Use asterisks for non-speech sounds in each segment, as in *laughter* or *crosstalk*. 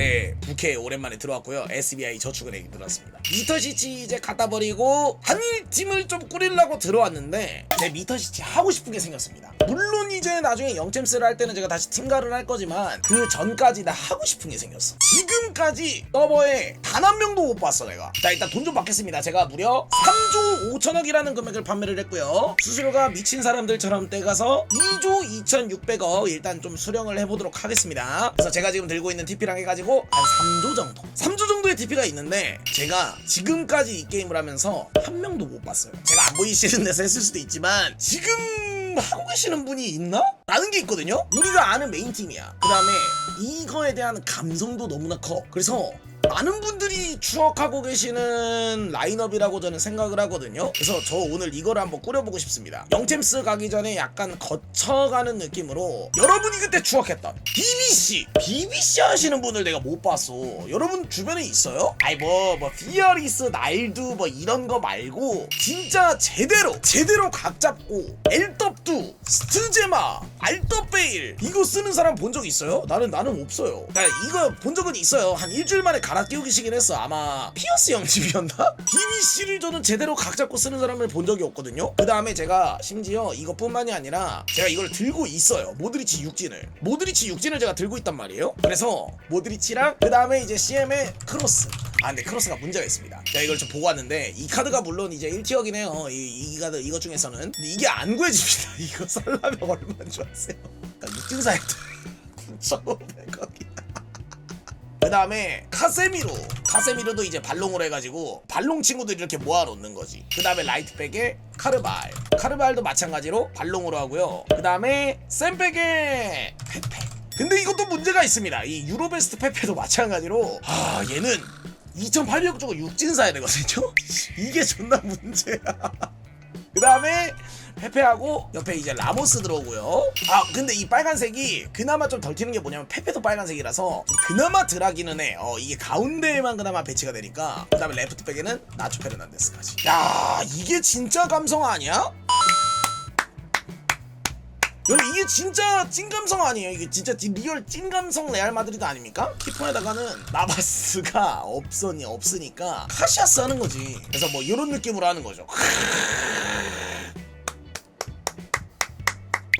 제 부캐 오랜만에 들어왔고요. SBI 저축은행이 들어왔습니다. 미터시치 이제 갖다 버리고 한 팀을 좀 꾸리려고 들어왔는데 제 미터시치 하고 싶은 게 생겼습니다. 물론 이제 나중에 영챔스를 할 때는 제가 다시 팀가를 할 거지만 그 전까지 나 하고 싶은 게 생겼어. 지금까지 서버에 단 한 명도 못 봤어 내가. 자 일단 돈 좀 받겠습니다. 제가 무려 3조 5천억이라는 금액을 판매를 했고요. 수수료가 미친 사람들처럼 떼가서 2조 2,600억 일단 좀 수령을 해보도록 하겠습니다. 그래서 제가 지금 들고 있는 TP랑 해가지고 한 3조 정도. 3조 정도의 TP가 있는데 제가 지금까지 이 게임을 하면서 한 명도 못 봤어요. 제가 안 보이시는 데서 했을 수도 있지만 지금 하고 계시는 분이 있나? 라는 게 있거든요. 우리가 아는 메인 팀이야. 그 다음에 이거에 대한 감성도 너무나 커. 그래서 많은 분들이 추억하고 계시는 라인업이라고 저는 생각을 하거든요. 그래서 저 오늘 이거를 한번 꾸려보고 싶습니다. 영챔스 가기 전에 약간 거쳐가는 느낌으로 여러분이 그때 추억했던 BBC, BBC 하시는 분을 내가 못 봤어. 여러분 주변에 있어요? 아이 뭐, 뭐, 피어리스, 날두 뭐 이런 거 말고 진짜 제대로, 제대로 각 잡고 엘떡두, 스트제마, 알떡베일 이거 쓰는 사람 본 적 있어요? 나는, 나는 없어요. 나 이거 본 적은 있어요. 한 일주일 만에 갈아 끼우기시긴 했어. 아마 피어스 형집이었나? BBC를 저는 제대로 각 잡고 쓰는 사람을 본 적이 없거든요. 그 다음에 제가 심지어 이것뿐만이 아니라 제가 이걸 들고 있어요. 모드리치 육진을. 모드리치 육진을 제가 들고 있단 말이에요. 그래서 모드리치랑 그 다음에 이제 CM의 크로스. 아 근데 크로스가 문제가 있습니다. 제가 이걸 좀 보고 왔는데 이 카드가 물론 이제 1티어긴 해요. 이, 이 카드 이것 중에서는 이게 안 구해집니다. *laughs* 이거 살라면 얼마인 줄 아세요? 그러니까 육진사에 9,500원이야. 그 다음에 카세미로. 카세미로도 이제 발롱으로 해가지고 발롱 친구들 이렇게 모아놓는 거지. 그 다음에 라이트백에 카르발 카르발도 마찬가지로 발롱으로 하고요. 그 다음에 샌백에 페페. 근데 이것도 문제가 있습니다. 이 유로베스트 페페도 마찬가지로 아 얘는 2800억 주고 육진 사야 되거든요? *laughs* 이게 존나 문제야. 그 다음에 페페하고 옆에 이제 라모스 들어오고요. 아 근데 이 빨간색이 그나마 좀 덜 튀는 게 뭐냐면 페페도 빨간색이라서 좀 그나마 덜하기는 해. 어 이게 가운데에만 그나마 배치가 되니까. 그 다음에 레프트 백에는 나초 페르난데스까지. 야 이게 진짜 감성 아니야? 이게 진짜 찐감성 아니에요? 이게 진짜 찐- 리얼 찐감성 레알 마드리드 아닙니까? 키폰에다가는 나바스가 없으니 없으니까 카시아스 하는 거지. 그래서 뭐 이런 느낌으로 하는 거죠.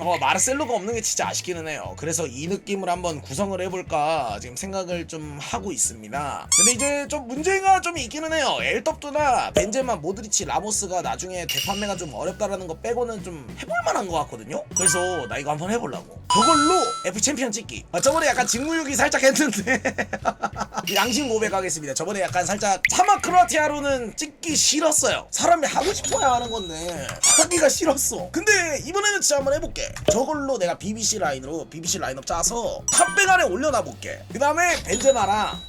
어, 마르셀로가 없는 게 진짜 아쉽기는 해요. 그래서 이 느낌을 한번 구성을 해볼까 지금 생각을 좀 하고 있습니다. 근데 이제 좀 문제가 좀 있기는 해요. 엘떡도나 벤제마, 모드리치, 라모스가 나중에 대판매가 좀 어렵다라는 거 빼고는 좀 해볼 만한 것 같거든요. 그래서 나 이거 한번 해보려고. 저걸로 F 챔피언 찍기. 아, 저번에 약간 직무유기 살짝 했는데 *laughs* 양심 고백하겠습니다. 저번에 약간 살짝 사마 크로아티아로는 찍기 싫었어요. 사람이 하고 싶어야 하는 건데 하기가 싫었어. 근데 이번에는 진짜 한번 해볼게. 저걸로 내가 BBC 라인으로 BBC 라인업 짜서 탑백 안에 올려놔 볼게. 그 다음에 벤제마랑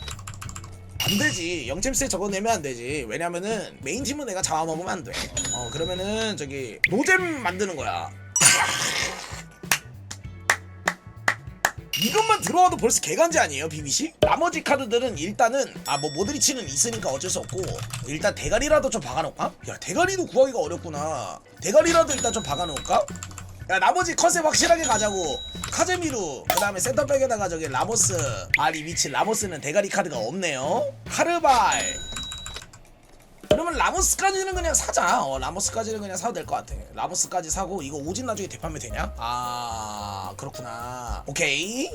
안 되지. 영챔스에 저거 내면 안 되지. 왜냐면은 메인 팀은 내가 잡아먹으면 안 돼. 어 그러면은 저기 노잼 만드는 거야. 이것만 들어와도 벌써 개간지 아니에요 BBC? 나머지 카드들은 일단은 아 뭐 모드리치는 있으니까 어쩔 수 없고 일단 대가리라도 좀 박아놓을까? 야 대가리도 구하기가 어렵구나 대가리라도 일단 좀 박아놓을까? 야 나머지 컨셉 확실하게 가자고 카제미루 그 다음에 센터백에다가 저기 라모스 아니 미친 라모스는 대가리 카드가 없네요 카르발 그러면 라모스까지는 그냥 사자. 어, 라모스까지는 그냥 사도 될 것 같아. 라모스까지 사고 이거 오진 나중에 대판매 되냐? 아 그렇구나. 오케이.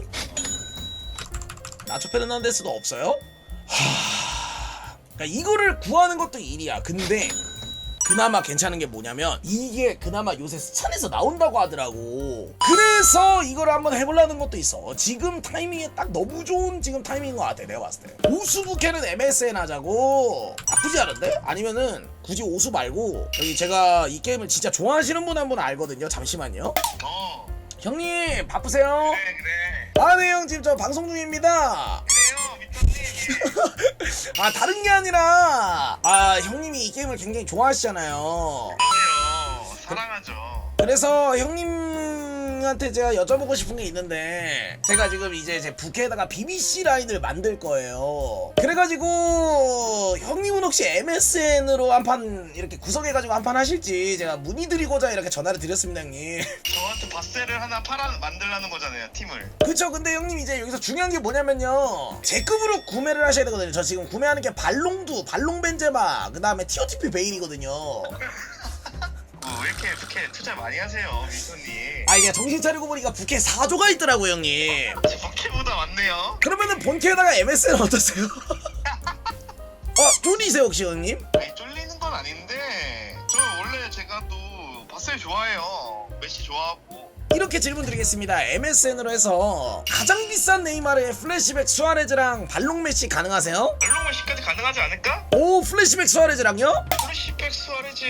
나초 페르난데스도 없어요? 하. 그러니까 이거를 구하는 것도 일이야. 근데 그나마 괜찮은 게 뭐냐면 이게 그나마 요새 스찬에서 나온다고 하더라고. 그래서 이걸 한번 해보려는 것도 있어. 지금 타이밍에 딱 너무 좋은 지금 타이밍인 것 같아 내가 봤을 때. 오수 부캐는 MSN 하자고. 나쁘지 않은데? 아니면은 굳이 오수 말고 여기 제가 이 게임을 진짜 좋아하시는 분 한 분 알거든요. 잠시만요. 어. 형님 바쁘세요? 그래. 그래 아네 형 지금 저 방송 중입니다 *laughs* 아 다른 게 아니라 아 형님이 이 게임을 굉장히 좋아하시잖아요. 그래요. 사랑하죠. 그래서 형님 형한테 제가 여쭤보고 싶은 게 있는데 제가 지금 이제 제 부캐에다가 BBC 라인을 만들 거예요. 그래가지고 형님은 혹시 MSN으로 한 판 이렇게 구성해가지고 한 판 하실지 제가 문의드리고자 이렇게 전화를 드렸습니다 형님. 저한테 바세를 하나 팔아 만들라는 거잖아요 팀을. 그쵸. 근데 형님 이제 여기서 중요한 게 뭐냐면요. 제 급으로 구매를 하셔야 되거든요. 저 지금 구매하는 게 발롱두 발롱 벤제마 그 다음에 TOTP 베일이거든요. 뭐, *laughs* 왜 이렇게 부캐 투자 많이 하세요 미소님? 아 이게 정신 차리고 보니까 부캐 4조가 있더라고요 형님. 제 부캐보다 많네요. 그러면은 본캐에다가 MSN 어떠세요? *laughs* 어 쫄리세요 혹시 형님? 아니 쫄리는 건 아닌데 저 원래 제가 또 바세 좋아해요. 메시 좋아하고 이렇게 질문 드리겠습니다 MSN으로 해서 가장 비싼 네이마르의 플래시백 수아레즈랑 발롱 매치 가능하세요? 얼른 메시까지 가능하지 않을까? 오 플래시백 수아레즈랑요? 프레시백 수아레즈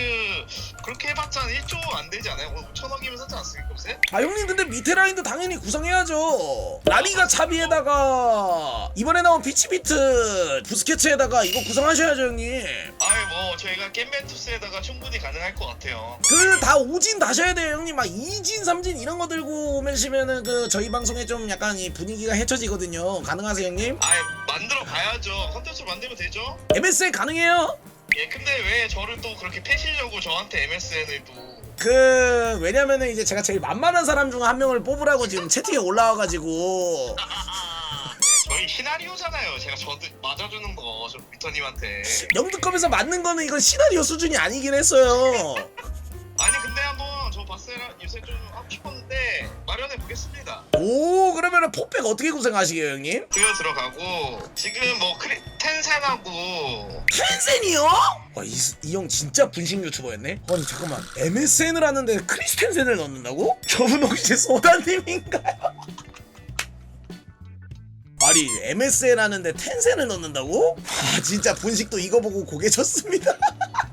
그렇게 해봤자 1조 안 되지 않아요? 5천억이면 사지 않습니까 요새? 아 형님 근데 밑에 라인도 당연히 구성해야죠 라리가 차비에다가 이번에 나온 피치비트 부스케츠에다가 이거 구성하셔야죠 형님 아이 뭐 저희가 겜벤투스에다가 충분히 가능할 것 같아요 그 다 오진 다셔야 돼요 형님 막 2진 3진 이런 거 들고 오시면은 그 저희 방송에 좀 약간 이 분위기가 해쳐지거든요 가능하세요 형님? 아이 만들어 봐야죠 컨텐츠를 만들면 되죠? MSN 가능해요? 예 근데 왜 저를 또 그렇게 패시려고 저한테 MSN을 또 그 왜냐면은 이제 제가 제일 만만한 사람 중 한 명을 뽑으라고 지금 채팅에 올라와가지고 네, *laughs* 저희 시나리오잖아요 제가 저도 맞아주는 거 저 미터님한테 영드컵에서 맞는 거는 이건 시나리오 수준이 아니긴 했어요 바세라 요새 좀 하고 싶었는데 마련해 보겠습니다 오 그러면은 포백 어떻게 구성하시게요 형님? 그거 들어가고 지금 뭐 크리 텐산하고 텐센이요? 와이 형 진짜 분식 유튜버였네? 아니 잠깐만 MSN을 하는데 크리스텐센을 넣는다고? *laughs* 저분 혹시 소다님인가요? *laughs* 아니 MSN 하는데 텐센을 넣는다고? 아 진짜 분식도 이거 보고 고개 쳤습니다 *laughs*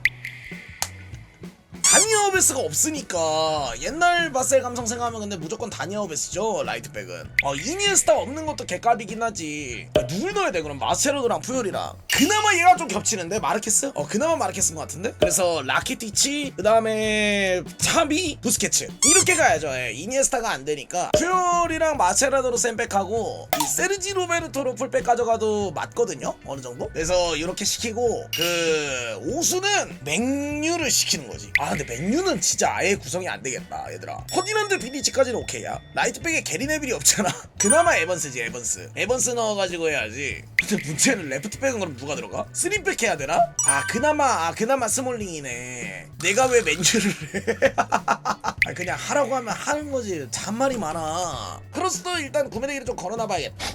다니어 베스가 없으니까. 옛날 바셀 감성 생각하면 근데 무조건 다니어 베스죠 라이트백은. 어 이니에스타 없는 것도 개값이긴 하지. 아, 누굴 넣어야 돼 그럼? 마체로드랑 푸열이랑. 그나마 얘가 좀 겹치는데 마르케스? 어 그나마 마르케스인 것 같은데? 그래서 라키티치 그 다음에 차비 부스케츠. 이렇게 가야죠 예. 이니에스타가 안 되니까. 푸열이랑 마체라도로 센백하고 이 세르지 로베르토로 풀백 가져가도 맞거든요 어느 정도? 그래서 이렇게 시키고 그 오수는 맥류를 시키는 거지. 아 근데 맥류는 진짜 아예 구성이 안 되겠다 얘들아. 퍼디난드 비니치까지는 오케이야. 라이트백에 게리 네빌이 없잖아. *laughs* 그나마 에번스지 에번스. 에번스 넣어가지고 해야지. 근데 문제는 레프트백은 그럼 누가 들어가? 스림백 해야 되나? 아 그나마 아 그나마 스몰링이네. 내가 왜 맨유를 *laughs* 해? 아, 그냥 하라고 하면 하는 거지. 잔말이 많아. 크로스도 일단 구매대기를 좀 걸어놔봐야겠다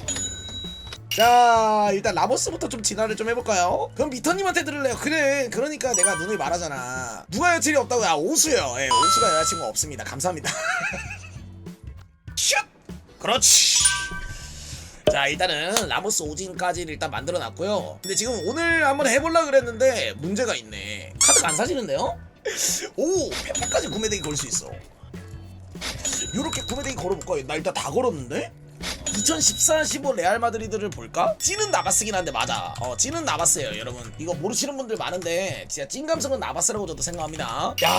자 일단 라모스부터 좀 진화를 좀 해볼까요? 그럼 미터님한테 들을래요. 그래 그러니까 내가 눈을 말하잖아. 누가 여친이 없다고? 야 오수요. 예 오수가 여자친구 없습니다. 감사합니다. *laughs* 슛! 그렇지. 자 일단은 라모스 오진까지를 일단 만들어 놨고요. 근데 지금 오늘 한번 해볼라 그랬는데 문제가 있네. 카드가 안 사지는데요? *laughs* 오 페페까지 구매대기 걸 수 있어. 요렇게 구매대기 걸어볼까? 나 일단 다 걸었는데? 2014-15 레알 마드리드를 볼까? 찐은 나바스긴 한데 맞아. 어 찐은 나바스예요 여러분. 이거 모르시는 분들 많은데 진짜 찐 감성은 나바스라고 저도 생각합니다. 야.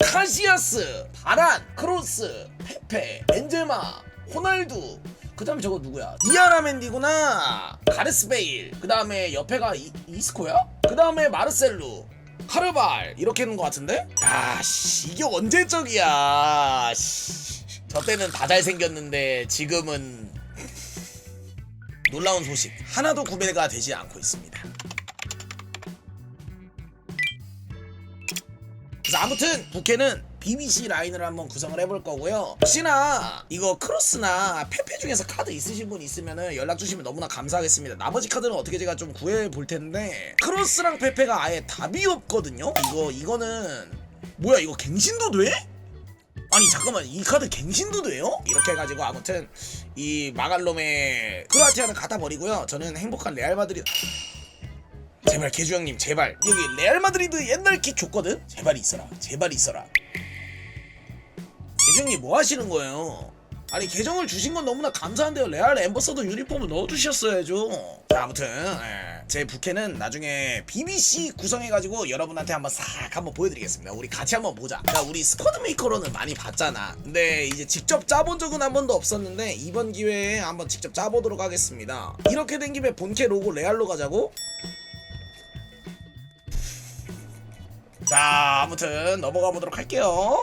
카시아스 바란 크로스 페페 벤제마 호날두. 그 다음에 저거 누구야? 이아라 맨디구나. 가레스 베일. 그 다음에 옆에가 이, 이스코야? 그 다음에 마르셀루. 카르발. 이렇게 있는 것 같은데? 야씨 이게 언제적이야. 씨. 저 때는 다 잘생겼는데 지금은 놀라운 소식 하나도 구매가 되지 않고 있습니다 그래서 아무튼 부캐는 BBC 라인을 한번 구성을 해볼 거고요. 혹시나 이거 크로스나 페페 중에서 카드 있으신 분 있으면은 연락 주시면 너무나 감사하겠습니다. 나머지 카드는 어떻게 제가 좀 구해 볼 텐데 크로스랑 페페가 아예 답이 없거든요. 이거 이거는 뭐야 이거 갱신도 돼? 아니 잠깐만 이 카드 갱신도 돼요? 이렇게 해가지고 아무튼 이 마갈롬의 크로아티아는 갖다 버리고요. 저는 행복한 레알 마드리드. 제발 개주 형님 제발. 여기 레알 마드리드 옛날 키 줬거든? 제발 있어라 제발 있어라. 개주 형님 뭐 하시는 거예요? 아니 계정을 주신 건 너무나 감사한데요. 레알 엠버서더 유니폼을 넣어주셨어야죠. 자 아무튼 예, 제 부캐는 나중에 BBC 구성해가지고 여러분한테 한번 싹 한번 보여드리겠습니다. 우리 같이 한번 보자. 자 우리 스쿼드 메이커로는 많이 봤잖아. 근데 이제 직접 짜본 적은 한 번도 없었는데 이번 기회에 한번 직접 짜보도록 하겠습니다. 이렇게 된 김에 본캐 로고 레알로 가자고? 자 아무튼 넘어가 보도록 할게요